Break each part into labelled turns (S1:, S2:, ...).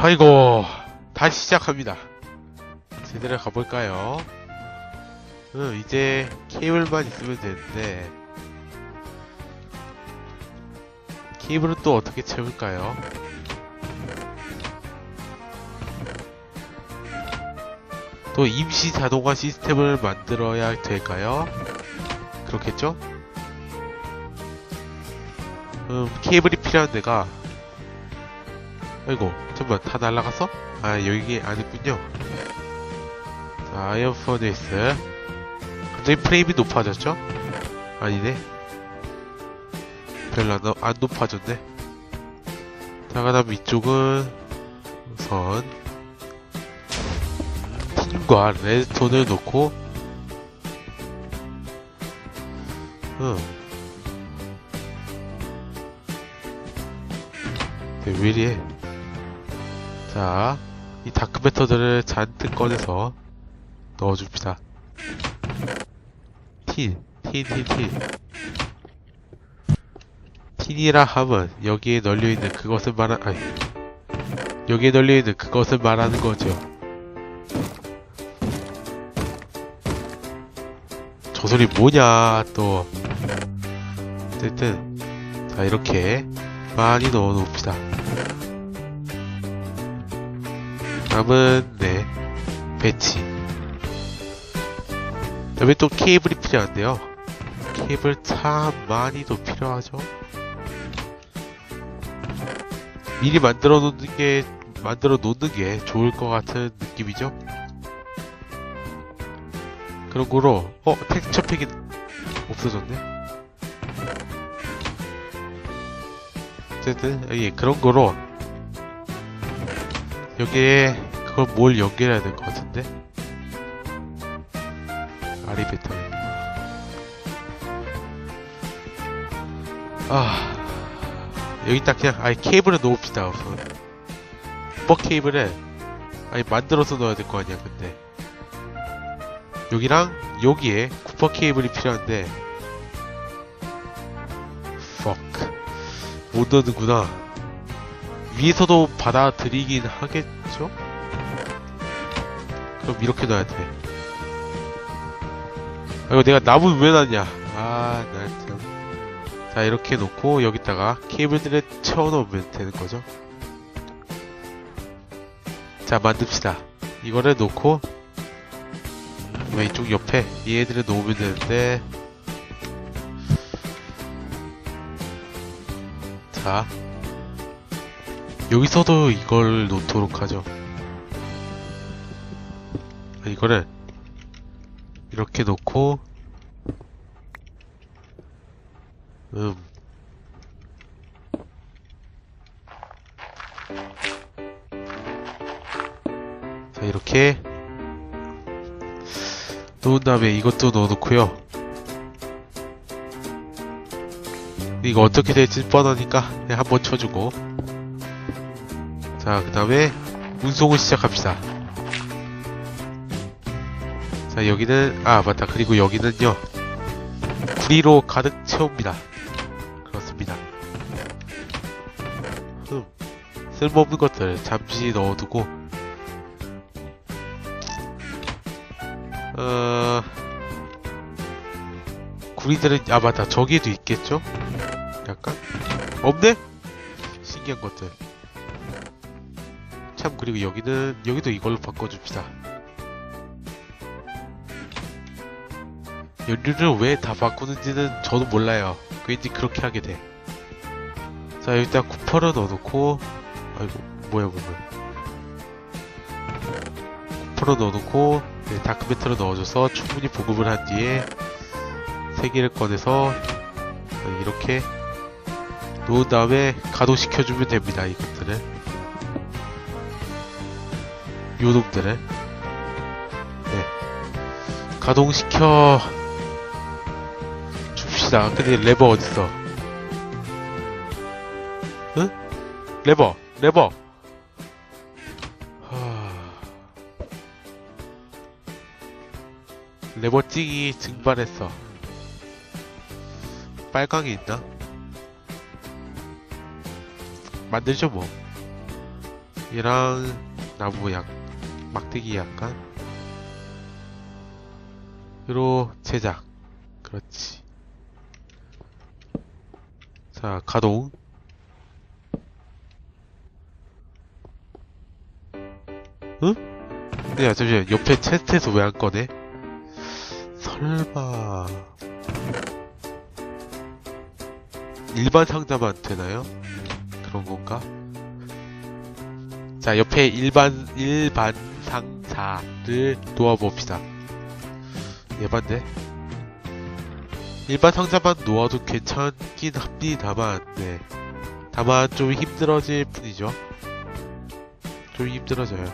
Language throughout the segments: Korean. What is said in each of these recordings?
S1: 아이고 다시 시작합니다 제대로 가볼까요? 응 이제 케이블만 있으면 되는데 케이블은 또 어떻게 채울까요? 또 임시 자동화 시스템을 만들어야 될까요? 그렇겠죠? 음, 케이블이 필요한 데가 아이고 잠깐만 다 날라갔어? 아 여기 아니군요. 자 아이언 퍼네이스. 갑자기 프레임이 높아졌죠? 아니네. 별로 안, 높- 안 높아졌네. 자 그다음 이쪽은 우선 팀과 레드스톤을 놓고 응. 네, 왜 이래 자, 이 다크 메터들을 잔뜩 꺼내서 넣어줍시다. 틴, 틴, 틴, 틴. 틴이라 함은 여기에 널려 있는 그것을 말하, 아니, 여기에 널려 있는 그것을 말하는 거죠. 저 소리 뭐냐, 또. 어쨌든, 자, 이렇게 많이 넣어 놓읍시다. 다음은 네. 배치. 그다음에 또 케이블이 필요한데요. 케이블 참 많이 더 필요하죠. 미리 만들어 놓는 게 만들어 놓는 게 좋을 것 같은 느낌이죠. 그런 거로 어 텍스처 팩이 없어졌네. 어쨌든 예 그런 거로 여기에 그걸 뭘 연결해야 될 것 같은데? 아리 배터리. 아 여기 딱 그냥 아예 케이블을 놓읍시다 우선. 버 케이블을 아예 만들어서 넣어야 될 거 아니야 근데. 여기랑 여기에 쿠퍼 케이블이 필요한데. fuck. 못 넣는구나. 위에서도 받아들이긴 하겠죠? 그럼 이렇게 놔야 돼. 아, 이거 내가 나무 왜 놨냐? 아, 날 참. 자, 이렇게 놓고 여기다가 케이블들을 채워놓으면 되는 거죠. 자, 만듭시다. 이거를 놓고 왜 이쪽 옆에 얘들을 놓으면 되는데 자 여기서도 이걸 놓도록 하죠. 이거를 이렇게 놓고 음 자, 이렇게 놓은 다음에 이것도 넣어놓고요. 이거 어떻게 될지 뻔하니까 한번 쳐주고 자, 그 다음에 운송을 시작합시다. 자, 여기는, 아, 맞다. 그리고 여기는요. 구리로 가득 채웁니다. 그렇습니다. 흠. 쓸모없는 것들 잠시 넣어두고, 어, 구리들은, 아, 맞다. 저기에도 있겠죠? 약간? 없네? 신기한 것들. 참 그리고 여기는 여기도 이걸로 바꿔줍시다 연료를 왜 다 바꾸는지는 저도 몰라요. 왠지 그렇게 하게 돼자 여기다 쿠퍼를 넣어놓고 아이고 뭐야 뭐야 쿠퍼를 넣어놓고 네, 다크메터를 넣어줘서 충분히 보급을 한 뒤에 세 개를 꺼내서 네, 이렇게 놓은 다음에 가동시켜주면 됩니다 이것들을. 요 놈들을. 네. 가동시켜 줍시다 근데 레버 어딨어? 응? 레버 레버. 하... 레버 찍이 증발했어. 빨강이 있나? 만들죠 뭐. 얘랑 나무 약 막대기 약간? 으로 제작. 그렇지 자 가동 응? 야 잠시만 옆에 체스트에서 왜 안 꺼내? 설마 일반 상자만 되나요? 그런 건가? 자, 옆에 일반, 일반 상자를 놓아봅시다. 예반데? 일반 상자만 놓아도 괜찮긴 합니다만, 네. 다만 좀 힘들어질 뿐이죠. 좀 힘들어져요.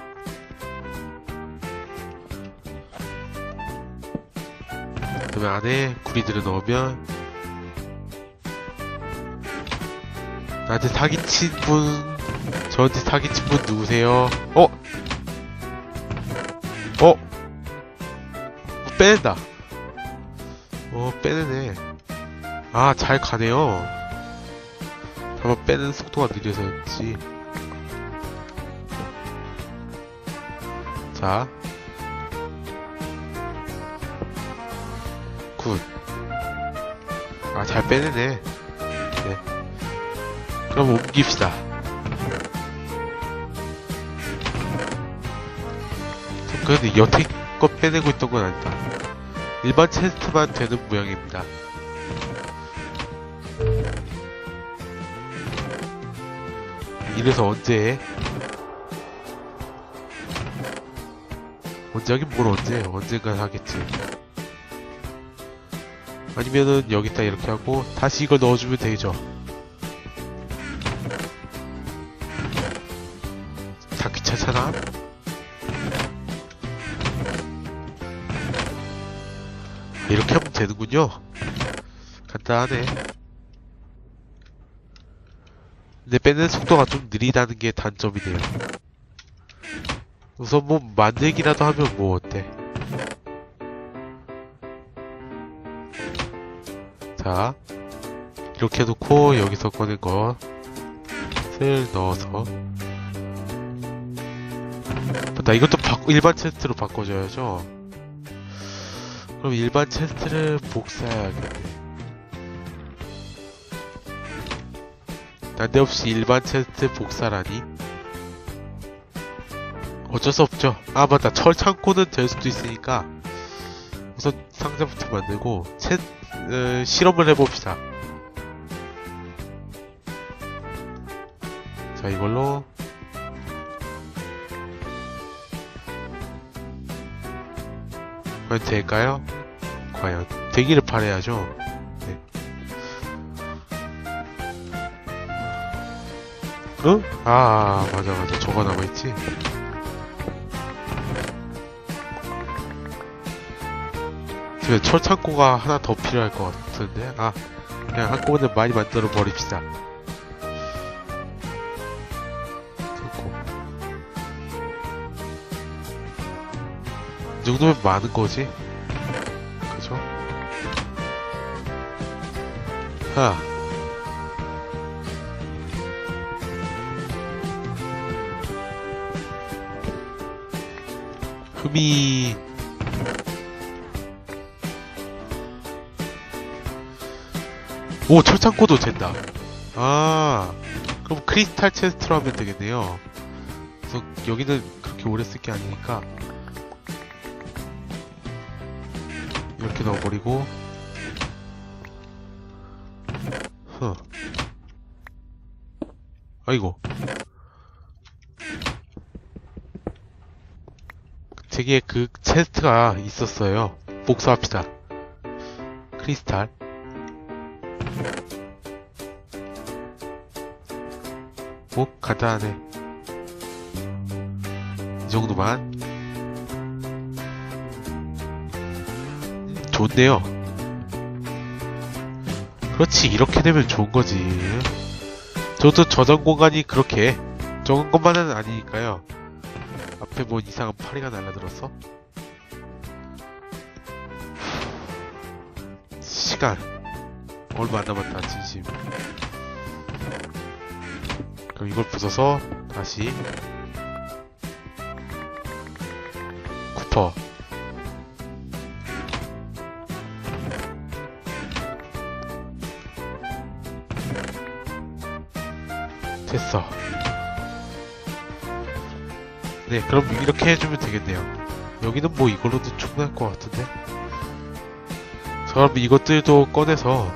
S1: 그러면 안에 구리들을 넣으면 나한테 사기친 분 저한테 사기친 분 누구세요? 어? 어? 어, 빼낸다. 어, 빼내네. 아, 잘 가네요. 다만 빼는 속도가 느려서였지. 자. 굿. 아, 잘 빼내네. 네. 그럼 옮깁시다. 그런데 여태껏 빼내고 있던 건 아니다. 일반 체스트만 되는 모양입니다. 이래서 언제 해? 언제 하긴 뭘 언제 해. 언젠간 하겠지. 아니면은 여기다 이렇게 하고 다시 이걸 넣어주면 되죠. 다 귀찮잖아? 되는군요. 간단하네. 근데 빼는 속도가 좀 느리다는 게 단점이네요. 우선 뭐 만들기라도 하면 뭐 어때? 자, 이렇게 놓고 여기서 꺼낸 것을 넣어서 나 이것도 바꾸, 일반 체스트로 바꿔줘야죠. 그럼 일반 체스트를 복사해야겠네. 난데없이 일반 체스트 복사라니? 어쩔 수 없죠. 아 맞다. 철 창고는 될 수도 있으니까 우선 상자부터 만들고 체, 어, 실험을 해봅시다. 자 이걸로 과연 될까요? 과연 되기를 바라야죠. 네. 응? 아 맞아 맞아 저거 남아있지. 지금 철창고가 하나 더 필요할 것 같은데 아 그냥 한꺼번에 많이 만들어 버립시다. 이 정도면 많은 거지? 그죠? 하. 흠이 오 철창고도 된다 아 그럼 크리스탈 체스트로 하면 되겠네요 그래서 여기는 그렇게 오래 쓸 게 아니니까 이렇게 넣어버리고. 흐. 아이고. 제게 그 체스트가 있었어요. 복사합시다. 크리스탈. 오 간단하네 이 정도만 좋은데요. 그렇지 이렇게 되면 좋은 거지. 저도 저장 공간이 그렇게 적은 것만은 아니니까요. 앞에 뭔 이상한 파리가 날라들었어? 시간 얼마 안 남았다 진심. 그럼 이걸 부숴서 다시 쿠퍼 됐어. 네, 그럼 이렇게 해주면 되겠네요. 여기는 뭐 이걸로도 충분할 것 같은데? 자, 그럼 이것들도 꺼내서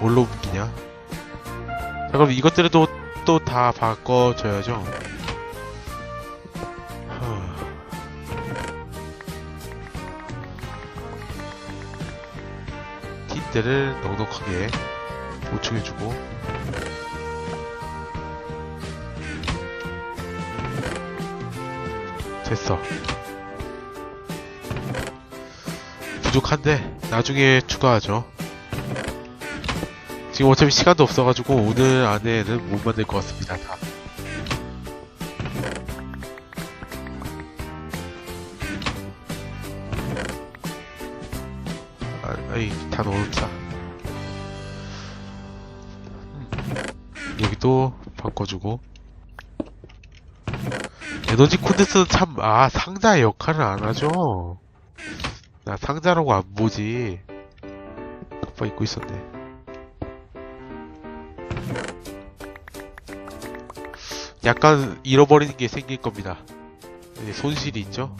S1: 뭘로 옮기냐? 자, 그럼 이것들도 또 다 바꿔줘야죠. 하... 틴트를 넉넉하게 보충해주고 됐어. 부족한데 나중에 추가하죠. 지금 어차피 시간도 없어가지고 오늘 안에는 못 만들 것 같습니다 다. 아, 아이 다 넣었다 음, 여기도 바꿔주고 에너지 코드스는 참, 아, 상자의 역할을 안 하죠. 나 상자라고 안 보지. 아빠 잊고 있었네. 약간 잃어버리는 게 생길 겁니다. 네, 손실이 있죠?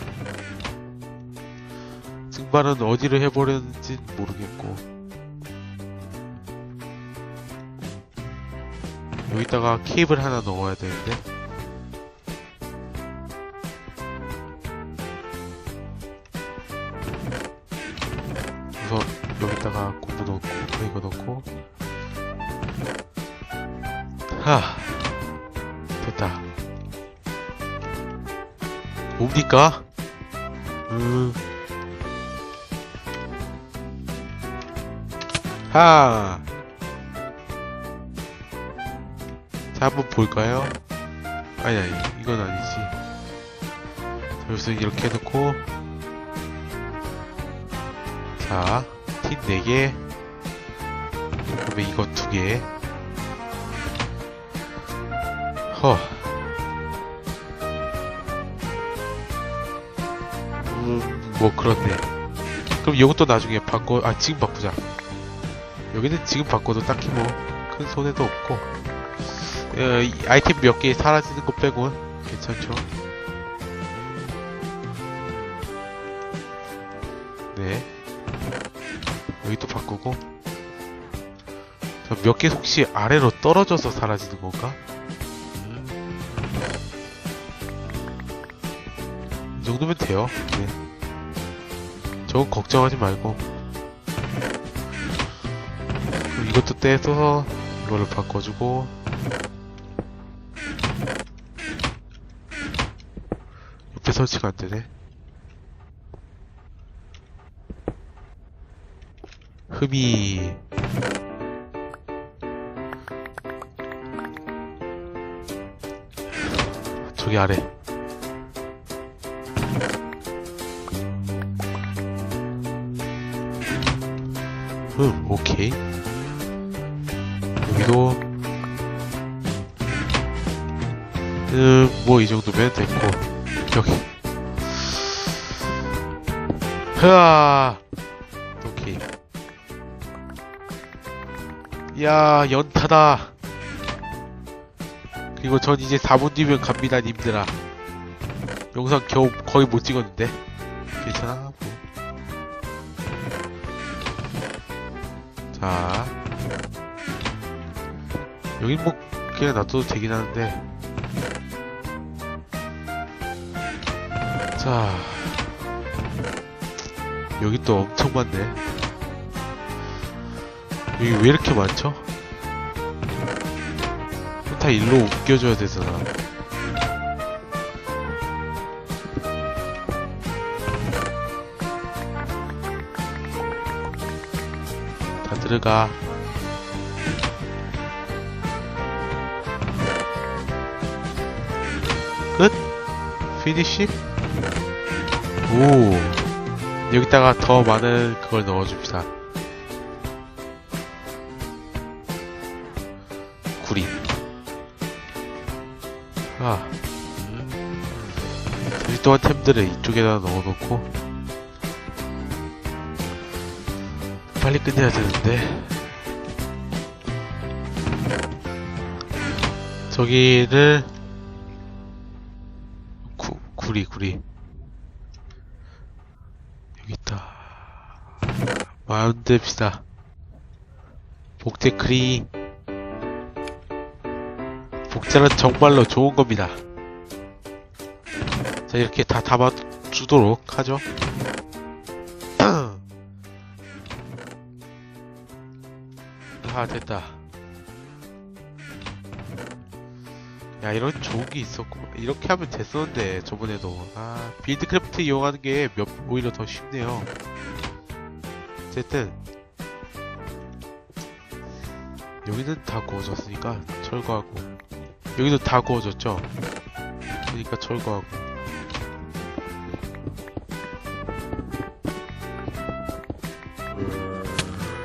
S1: 증발은 어디로 해버렸는지 모르겠고. 여기다가 케이블 하나 넣어야 되는데. 뭡니까? 음. 하. 자, 한번 볼까요? 아니, 아니, 이건 아니지. 자, 여기서 이렇게 해놓고, 자, 틴 4개. 그다음에 이거 2개. 뭐, 그렇네. 그럼 이것도 나중에 바꿔, 아, 지금 바꾸자. 여기는 지금 바꿔도 딱히 뭐, 큰 손해도 없고. 어, 이 아이템 몇 개 사라지는 거 빼곤 괜찮죠. 네. 여기 또 바꾸고 몇 개 혹시 아래로 떨어져서 사라지는 건가? 이 정도면 돼요. 네. 저건 걱정하지 말고. 이것도 떼서 이거를 바꿔주고. 옆에 설치가 안 되네. 흠이. 저기 아래 흠 오케이. 여기도. 음 뭐 이 정도면 됐고 여기. 흐아 오케이. 야 연타다. 그리고 전 이제 4분 뒤면 갑니다 님들아. 영상 겨우 거의 못 찍었는데. 괜찮아 자 여긴 뭐 그냥 놔둬도 되긴 하는데 자 여기 또 엄청 많네 여기 왜 이렇게 많죠? 다 일로 옮겨줘야 되잖아. 들어가. 끝? 피니시? 오. 여기다가 더 많은 그걸 넣어줍시다. 구리. 아. 둘, 별도한 템들을 이쪽에다 넣어놓고 빨리 끝내야 되는데. 저기를 구, 구리 구리. 여기 있다. 마운드 비싸 복제 크리. 복제는 정말로 좋은 겁니다. 자 이렇게 다 담아주도록 하죠 아 됐다. 야 이런 게 있었고 이렇게 하면 됐었는데 저번에도. 아 빌드크래프트 이용하는 게 몇, 오히려 더 쉽네요. 어쨌든. 여기는 다 구워졌으니까 철거하고. 여기도 다 구워졌죠? 그러니까 철거하고.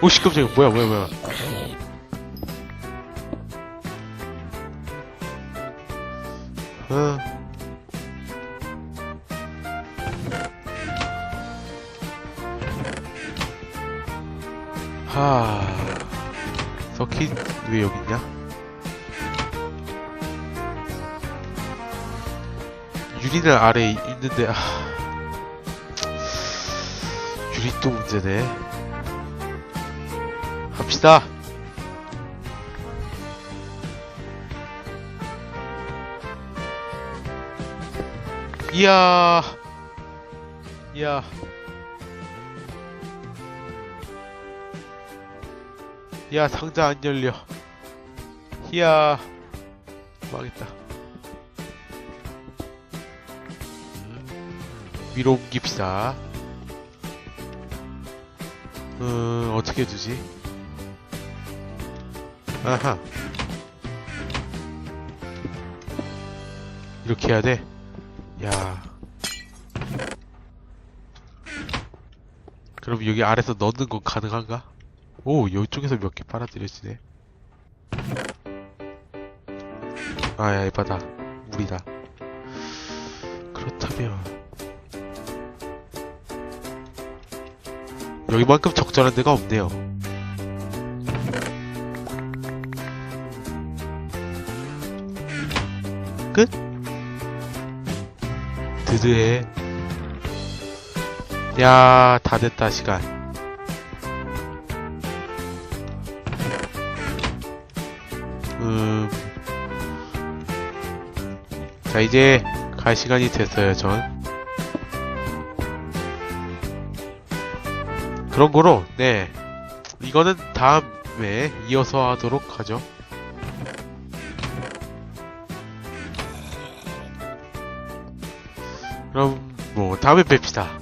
S1: 오씨 깜짝이야. 뭐야 뭐야 뭐야 1위는 아래 있는데 아... 유리 또 문제네. 갑시다. 이야. 이야. 이야 상자 안 열려. 이야. 망했다. 위로 옮깁시다 음 어떻게 두지 아하 이렇게 해야 돼? 야 그럼 여기 아래서 넣는 건 가능한가? 오, 이쪽에서 몇 개 빨아들여지네. 아, 야, 에바다. 물이다. 그렇다면. 여기만큼 적절한 데가 없네요. 끝? 드드해. 야, 다 됐다, 시간. 음. 자, 이제 갈 시간이 됐어요, 전. 그런 거로, 네. 이거는 다음에 이어서 하도록 하죠. 그럼, 뭐, 다음에 뵙시다.